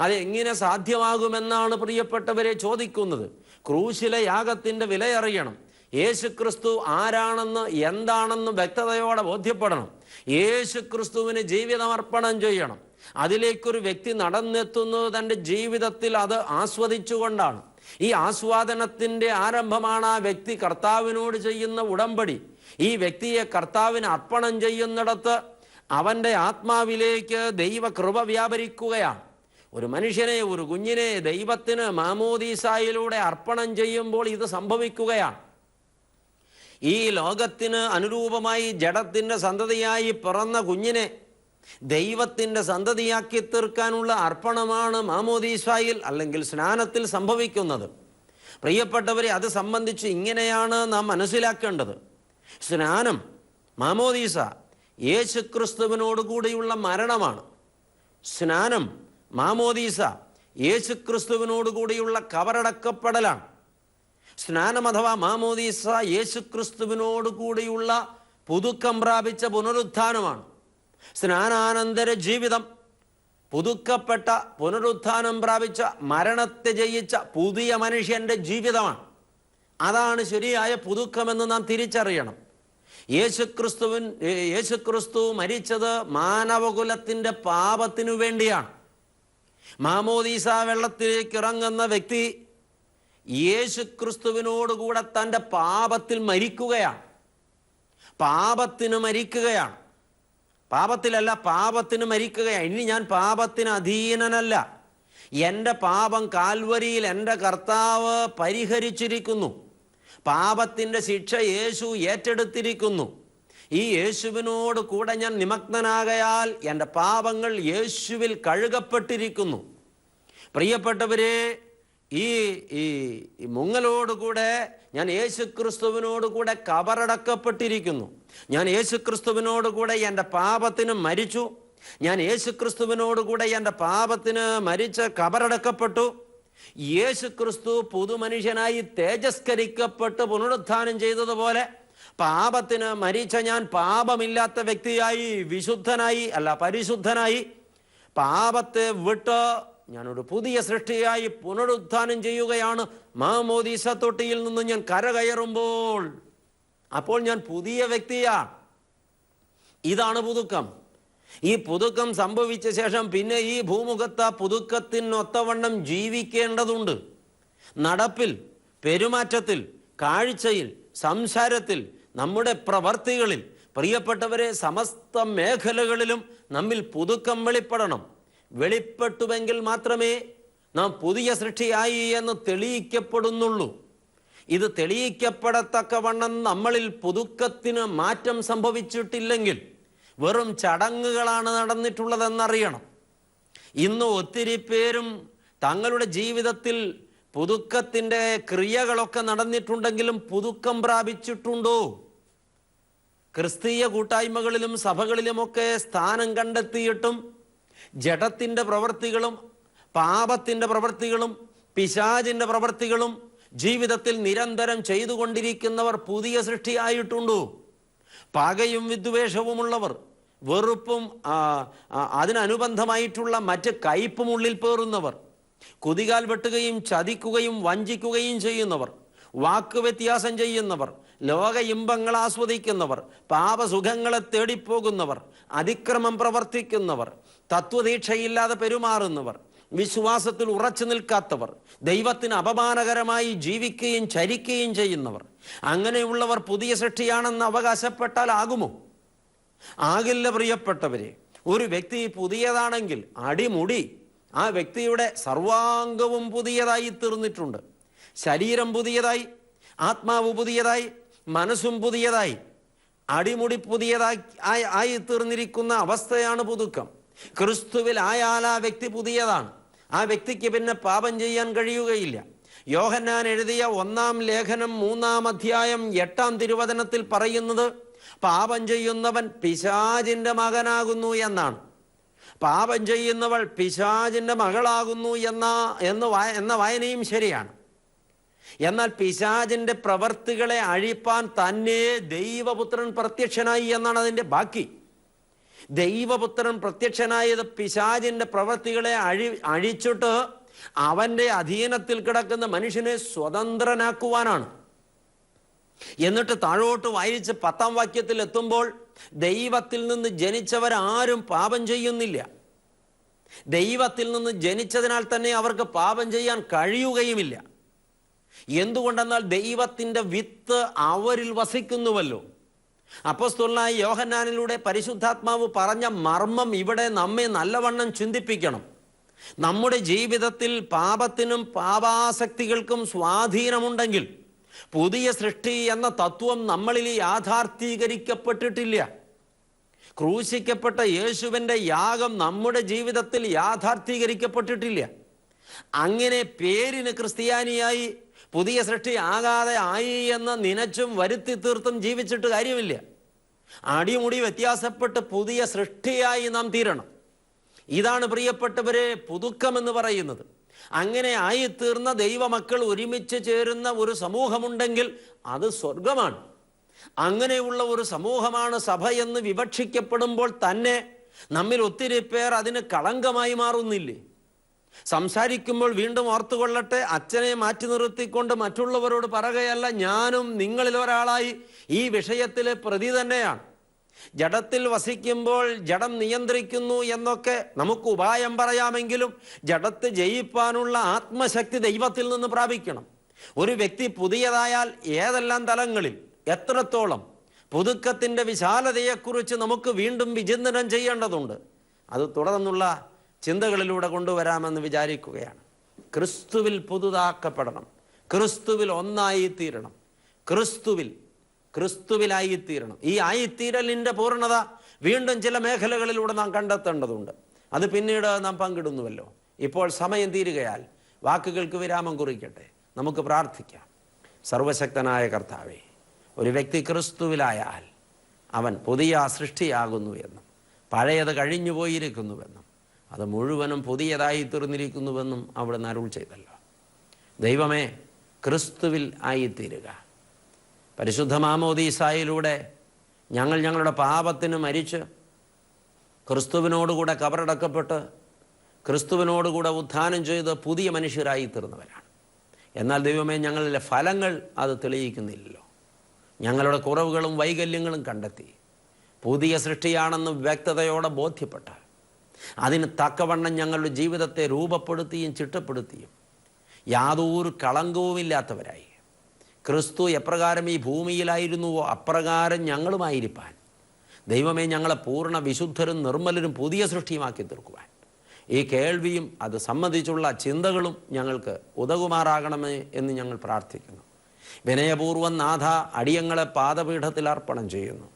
അത് എങ്ങനെ സാധ്യമാകുമെന്നാണ് പ്രിയപ്പെട്ടവരെ ചോദിക്കുന്നത്. ക്രൂശിലെ യാഗത്തിന്റെ വിലയറിയണം. യേശു ക്രിസ്തു ആരാണെന്ന് എന്താണെന്ന് വ്യക്തതയോടെ ബോധ്യപ്പെടണം. യേശു ക്രിസ്തുവിന് ജീവിതമർപ്പണം ചെയ്യണം. അതിലേക്കൊരു വ്യക്തി നടന്നെത്തുന്നത് തന്റെ ജീവിതത്തിൽ അത് ആസ്വദിച്ചുകൊണ്ടാണ്. ഈ ആസ്വാദനത്തിന്റെ ആരംഭമാണ് ആ വ്യക്തി കർത്താവിനോട് ചെയ്യുന്ന ഉടമ്പടി. ഈ വ്യക്തിയെ കർത്താവിന് അർപ്പണം ചെയ്യുന്നിടത്ത് അവന്റെ ആത്മാവിലേക്ക് ദൈവ കൃപ വ്യാപരിക്കുകയാണ്. ഒരു മനുഷ്യനെ ഒരു കുഞ്ഞിനെ ദൈവത്തിന് മാമോദീസായിലൂടെ അർപ്പണം ചെയ്യുമ്പോൾ ഇത് സംഭവിക്കുകയാണ്. ഈ ലോകത്തിന് അനുരൂപമായി ജഡത്തിന്റെ സന്തതിയായി പിറന്ന കുഞ്ഞിനെ ദൈവത്തിന്റെ സന്തതിയാക്കി തീർക്കാനുള്ള അർപ്പണമാണ് മാമോദീസായിൽ അല്ലെങ്കിൽ സ്നാനത്തിൽ സംഭവിക്കുന്നത്. പ്രിയപ്പെട്ടവരെ അത് സംബന്ധിച്ച് ഇങ്ങനെയാണ് നാം മനസ്സിലാക്കേണ്ടത്. സ്നാനം മാമോദീസ യേശുക്രിസ്തുവിനോട് കൂടിയുള്ള മരണമാണ്. സ്നാനം മാമോദീസ യേശുക്രിസ്തുവിനോട് കൂടിയുള്ള കവറടക്കപ്പെടലാണ് സ്നാനം അഥവാ മാമോദീസ യേശുക്രിസ്തുവിനോട് കൂടിയുള്ള പുതുക്കം പ്രാപിച്ച പുനരുത്ഥാനമാണ്. സ്നാനാനന്തര ജീവിതം. പുതുക്കപ്പെട്ട പുനരുത്ഥാനം പ്രാപിച്ച മരണത്തെ ജയിച്ച പുതിയ മനുഷ്യന്റെ ജീവിതമാണ്. അതാണ് ശരിയായ പുതുക്കമെന്ന് നാം തിരിച്ചറിയണം. യേശുക്രിസ്തുവിൻ യേശുക്രിസ്തു മരിച്ചത് മാനവകുലത്തിന്റെ പാപത്തിനു വേണ്ടിയാണ്. മാമോദീസ വെള്ളത്തിലേക്ക് ഇറങ്ങുന്ന വ്യക്തി യേശുക്രിസ്തുവിനോടുകൂടെ തന്റെ പാപത്തിൽ മരിക്കുകയാണ്. പാപത്തിന് മരിക്കുകയാണ്. പാപത്തിലല്ല പാപത്തിന് മരിക്കുകയാണ്. ഇനി ഞാൻ പാപത്തിന് അധീനനല്ല. എന്റെ പാപം കാൽവരിയിൽ എന്റെ കർത്താവ് പരിഹരിച്ചിരിക്കുന്നു. പാപത്തിന്റെ ശിക്ഷ യേശു ഏറ്റെടുത്തിരിക്കുന്നു. ഈ യേശുവിനോട് കൂടെ ഞാൻ നിമഗ്നനാകയാൽ എന്റെ പാപങ്ങൾ യേശുവിൽ കഴുകപ്പെട്ടിരിക്കുന്നു. പ്രിയപ്പെട്ടവരെ ഈ ഈ മുങ്ങലോടുകൂടെ ഞാൻ യേശു ക്രിസ്തുവിനോടുകൂടെ കബറടക്കപ്പെട്ടിരിക്കുന്നു. ഞാൻ യേശു ക്രിസ്തുവിനോടുകൂടെ എന്റെ പാപത്തിന് മരിച്ചു. ഞാൻ യേശു ക്രിസ്തുവിനോടുകൂടെ എന്റെ പാപത്തിന് മരിച്ച് കബറടക്കപ്പെട്ടു. യേശു യേശുക്രിസ്തു പുതുമനുഷ്യനായി തേജസ്കരിക്കപ്പെട്ട് പുനരുത്ഥാനം ചെയ്തതുപോലെ പാപത്തിന് മരിച്ച ഞാൻ പാപമില്ലാത്ത വ്യക്തിയായി വിശുദ്ധനായി അല്ല പരിശുദ്ധനായി പാപത്തെ വിട്ട് ഞാനൊരു പുതിയ സൃഷ്ടിയായി പുനരുദ്ധാനം ചെയ്യുകയാണ്. മാമോദീസ തൊട്ടിയിൽ നിന്ന് ഞാൻ കരകയറുമ്പോൾ അപ്പോൾ ഞാൻ പുതിയ വ്യക്തിയാണ് ഇതാണ് പുതുക്കം. ഈ പുതുക്കം സംഭവിച്ച ശേഷം പിന്നെ ഈ ഭൂമുഖത്ത് ആ പുതുക്കത്തിനൊത്തവണ്ണം ജീവിക്കേണ്ടതുണ്ട്. നടപ്പിൽ പെരുമാറ്റത്തിൽ കാഴ്ചയിൽ സംസാരത്തിൽ നമ്മുടെ പ്രവർത്തികളിൽ പ്രിയപ്പെട്ടവരെ സമസ്ത മേഖലകളിലും നമ്മിൽ പുതുക്കം വെളിപ്പെടണം. വെളിപ്പെട്ടുവെങ്കിൽ മാത്രമേ നാം പുതിയ സൃഷ്ടിയായി എന്ന് തെളിയിക്കപ്പെടുന്നുള്ളൂ. ഇത് തെളിയിക്കപ്പെടത്തക്കവണ്ണം നമ്മളിൽ പുതുക്കത്തിന് മാറ്റം സംഭവിച്ചിട്ടില്ലെങ്കിൽ വെറും ചടങ്ങുകളാണ് നടന്നിട്ടുള്ളതെന്നറിയണം. ഇന്ന് ഒത്തിരി പേരും തങ്ങളുടെ ജീവിതത്തിൽ പുതുക്കത്തിന്റെ ക്രിയകളൊക്കെ നടന്നിട്ടുണ്ടെങ്കിലും പുതുക്കം പ്രാപിച്ചിട്ടുണ്ടോ? ക്രിസ്തീയ കൂട്ടായ്മകളിലും സഭകളിലുമൊക്കെ സ്ഥാനം കണ്ടെത്തിയിട്ടും ജഡത്തിന്റെ പ്രവൃത്തികളും പാപത്തിന്റെ പ്രവൃത്തികളും പിശാചിന്റെ പ്രവൃത്തികളും ജീവിതത്തിൽ നിരന്തരം ചെയ്തുകൊണ്ടിരിക്കുന്നവർ പുതിയ സൃഷ്ടിയായിട്ടുണ്ട്? പകയും വിദ്വേഷവുമുള്ളവർ വെറുപ്പും അതിനനുബന്ധമായിട്ടുള്ള മറ്റ് കയ്പും ഉള്ളിൽ പേറുന്നവർ കുതികാൽ വെട്ടുകയും ചതിക്കുകയും വഞ്ചിക്കുകയും ചെയ്യുന്നവർ വാക്ക് വ്യത്യാസം ചെയ്യുന്നവർ ലോക ഇമ്പങ്ങൾ ആസ്വദിക്കുന്നവർ പാപസുഖങ്ങളെ തേടിപ്പോകുന്നവർ അതിക്രമം പ്രവർത്തിക്കുന്നവർ തത്വദീക്ഷയില്ലാതെ പെരുമാറുന്നവർ വിശ്വാസത്തിൽ ഉറച്ചു നിൽക്കാത്തവർ ദൈവത്തിന് അപമാനകരമായി ജീവിക്കുകയും ചരിക്കുകയും ചെയ്യുന്നവർ അങ്ങനെയുള്ളവർ പുതിയ സൃഷ്ടിയാണെന്ന് അവകാശപ്പെട്ടാൽ ആകുമോ? ആകില്ല പ്രിയപ്പെട്ടവരെ ഒരു വ്യക്തി പുതിയതാണെങ്കിൽ അടിമുടി ആ വ്യക്തിയുടെ സർവാംഗവും പുതിയതായി തീർന്നിട്ടുണ്ട്. ശരീരം പുതിയതായി ആത്മാവ് പുതിയതായി മനസ്സും പുതിയതായി അടിമുടി പുതിയതായി ആയി തീർന്നിരിക്കുന്ന അവസ്ഥയാണ് പുതുക്കം. ക്രിസ്തുവിൽ ആയാൽ ആ വ്യക്തി പുതിയതാണ്. ആ വ്യക്തിക്ക് പിന്നെ പാപം ചെയ്യാൻ കഴിയുകയില്ല. യോഹന്നാൻ എഴുതിയ ഒന്നാം ലേഖനം മൂന്നാം അധ്യായം എട്ടാം തിരുവചനത്തിൽ പറയുന്നത് പാപം ചെയ്യുന്നവൻ പിശാചിന്റെ മകനാകുന്നു എന്നാണ്. പാപം ചെയ്യുന്നവൾ പിശാചിന്റെ മകളാകുന്നു എന്ന എന്ന് എന്ന വായനയും ശരിയാണ്. എന്നാൽ പിശാചിന്റെ പ്രവർത്തികളെ അഴിപ്പാൻ തന്നെ ദൈവപുത്രൻ പ്രത്യക്ഷനായി എന്നാണ് അതിന്റെ ബാക്കി. ദൈവപുത്രൻ പ്രത്യക്ഷനായത് പിശാചിന്റെ പ്രവൃത്തികളെ അഴി അഴിച്ചിട്ട് അവന്റെ അധീനത്തിൽ കിടക്കുന്ന മനുഷ്യനെ സ്വതന്ത്രനാക്കുവാനാണ്. എന്നിട്ട് താഴോട്ട് വായിച്ച് പത്താം വാക്യത്തിൽ എത്തുമ്പോൾ ദൈവത്തിൽ നിന്ന് ജനിച്ചവരാരും പാപം ചെയ്യുന്നില്ല. ദൈവത്തിൽ നിന്ന് ജനിച്ചതിനാൽ തന്നെ അവർക്ക് പാപം ചെയ്യാൻ കഴിയുകയുമില്ല. എന്തുകൊണ്ടെന്നാൽ ദൈവത്തിന്റെ വിത്ത് അവരിൽ വസിക്കുന്നുവല്ലോ. അപ്പോസ്തലനായ യോഹന്നാനിലൂടെ പരിശുദ്ധാത്മാവ് പറഞ്ഞ മർമ്മം ഇവിടെ നമ്മെ നല്ലവണ്ണം ചിന്തിപ്പിക്കണം. നമ്മുടെ ജീവിതത്തിൽ പാപത്തിനും പാപാസക്തികൾക്കും സ്വാധീനമുണ്ടെങ്കിൽ പുതിയ സൃഷ്ടി എന്ന തത്വം നമ്മളിൽ യാഥാർത്ഥീകരിക്കപ്പെട്ടിട്ടില്ല. ക്രൂശിക്കപ്പെട്ട യേശുവിന്റെ യാഗം നമ്മുടെ ജീവിതത്തിൽ യാഥാർത്ഥീകരിക്കപ്പെട്ടിട്ടില്ല. അങ്ങനെ പേരിന് ക്രിസ്ത്യാനിയായി പുതിയ സൃഷ്ടി ആകാതെ ആയി എന്ന് നനച്ചും വരുത്തി തീർത്തും ജീവിച്ചിട്ട് കാര്യമില്ല. അടിമുടി വ്യത്യാസപ്പെട്ട് പുതിയ സൃഷ്ടിയായി നാം തീരണം. ഇതാണ് പ്രിയപ്പെട്ടവരെ പുതുക്കമെന്ന് പറയുന്നത്. അങ്ങനെ ആയിത്തീർന്ന ദൈവമക്കൾ ഒരുമിച്ച് ചേരുന്ന ഒരു സമൂഹമുണ്ടെങ്കിൽ അത് സ്വർഗമാണ് അങ്ങനെയുള്ള ഒരു സമൂഹമാണ് സഭ എന്ന് വിവക്ഷിക്കപ്പെടുമ്പോൾ തന്നെ നമ്മിൽ ഒത്തിരി പേർ അതിന് കളങ്കമായി മാറുന്നില്ലേ? സംസാരിക്കുമ്പോൾ വീണ്ടും ഓർത്തുകൊള്ളട്ടെ അച്ഛനെ മാറ്റി നിർത്തിക്കൊണ്ട് മറ്റുള്ളവരോട് പറയുകയല്ല ഞാനും നിങ്ങളിൽ ഒരാളായി. ഈ വിഷയത്തിലെ പ്രതി തന്നെയാണ്. ജഡത്തിൽ വസിക്കുമ്പോൾ ജഡം നിയന്ത്രിക്കുന്നു എന്നൊക്കെ നമുക്ക് ഉപായം പറയാമെങ്കിലും ജഡത്തെ ജയിപ്പാനുള്ള ആത്മശക്തി ദൈവത്തിൽ നിന്ന് പ്രാപിക്കണം. ഒരു വ്യക്തി പുതിയതായാൽ ഏതെല്ലാം തലങ്ങളിൽ എത്രത്തോളം പുതുക്കത്തിന്റെ വിശാലതയെക്കുറിച്ച് നമുക്ക് വീണ്ടും വിചിന്തനം ചെയ്യേണ്ടതുണ്ട്. അത് തുടർന്നുള്ള ചിന്തകളിലൂടെ കൊണ്ടുവരാമെന്ന് വിചാരിക്കുകയാണ്. ക്രിസ്തുവിൽ പുതുതാക്കപ്പെടണം. ക്രിസ്തുവിൽ ഒന്നായി തീരണം ക്രിസ്തുവിൽ ക്രിസ്തുവിലായി തീരണം ഈ ആയിത്തീരലിന്റെ പൂർണത വീണ്ടും ചില മേഖലകളിലൂടെ നാം കണ്ടെത്തേണ്ടതുണ്ട്. അത് പിന്നീട് നാം പങ്കിടുന്നുവല്ലോ. ഇപ്പോൾ സമയം തീരുകയാൽ വാക്കുകൾക്ക് വിരാമം കുറിക്കട്ടെ. നമുക്ക് പ്രാർത്ഥിക്കാം. സർവശക്തനായ കർത്താവേ ഒരു വ്യക്തി ക്രിസ്തുവിലായാൽ അവൻ പുതിയ സൃഷ്ടിയാകുന്നു എന്നും പഴയത് കഴിഞ്ഞു പോയിരിക്കുന്നുവെന്നും അത് മുഴുവനും പുതിയതായി തീർന്നിരിക്കുന്നുവെന്നും അവിടെ അരുൾ ചെയ്തല്ലോ. ദൈവമേ ക്രിസ്തുവിൽ ആയിത്തീരുക. പരിശുദ്ധ മാമോദീസായിലൂടെ ഞങ്ങൾ ഞങ്ങളുടെ പാപത്തിന് മരിച്ച് ക്രിസ്തുവിനോടുകൂടെ കബറടക്കപ്പെട്ട് ക്രിസ്തുവിനോടുകൂടെ ഉത്ഥാനം ചെയ്ത് പുതിയ മനുഷ്യരായി തീർന്നവരാണ്. എന്നാൽ ദൈവമേ ഞങ്ങളിലെ ഫലങ്ങൾ അത് തെളിയിക്കുന്നില്ലല്ലോ. ഞങ്ങളുടെ കുറവുകളും വൈകല്യങ്ങളും കണ്ടെത്തി. പുതിയ സൃഷ്ടിയാണെന്ന് വ്യക്തതയോടെ ബോധ്യപ്പെട്ട് അതിന് തക്കവണ്ണം ഞങ്ങളുടെ ജീവിതത്തെ രൂപപ്പെടുത്തിയും ചിട്ടപ്പെടുത്തിയും യാതൊരു കളങ്കവുമില്ലാത്തവരായി. ക്രിസ്തു എപ്രകാരം ഈ ഭൂമിയിലായിരുന്നുവോ അപ്രകാരം ഞങ്ങളുമായിരിക്കാൻ ദൈവമേ ഞങ്ങളെ പൂർണ വിശുദ്ധരും നിർമ്മലരും പുതിയ സൃഷ്ടിയുമാക്കി തീർക്കുവാൻ. ഈ കേൾവിയും അത് സംബന്ധിച്ചുള്ള ചിന്തകളും ഞങ്ങൾക്ക് ഉതകുമാറാകണമേ എന്ന് ഞങ്ങൾ പ്രാർത്ഥിക്കുന്നു. വിനയപൂർവം നാഥ അടിയങ്ങളെ പാദപീഠത്തിൽ അർപ്പണം ചെയ്യുന്നു.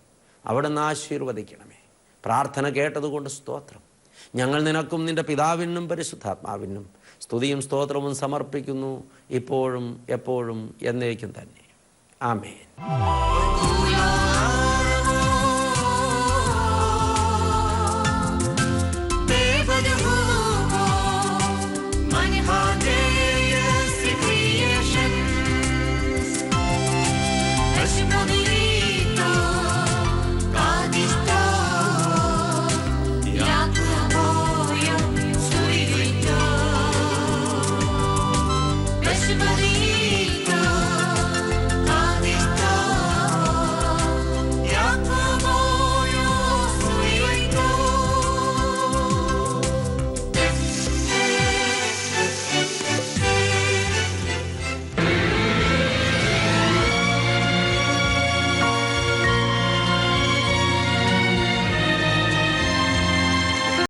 അവിടുന്ന് ആശീർവദിക്കണമേ. പ്രാർത്ഥന കേട്ടതുകൊണ്ട് സ്തോത്രം. ഞങ്ങൾ നിനക്കും നിന്റെ പിതാവിനും പരിശുദ്ധാത്മാവിനും സ്തുതിയും സ്തോത്രവും സമർപ്പിക്കുന്നു ഇപ്പോഴും എപ്പോഴും എന്നേക്കും തന്നെ. ആമേൻ.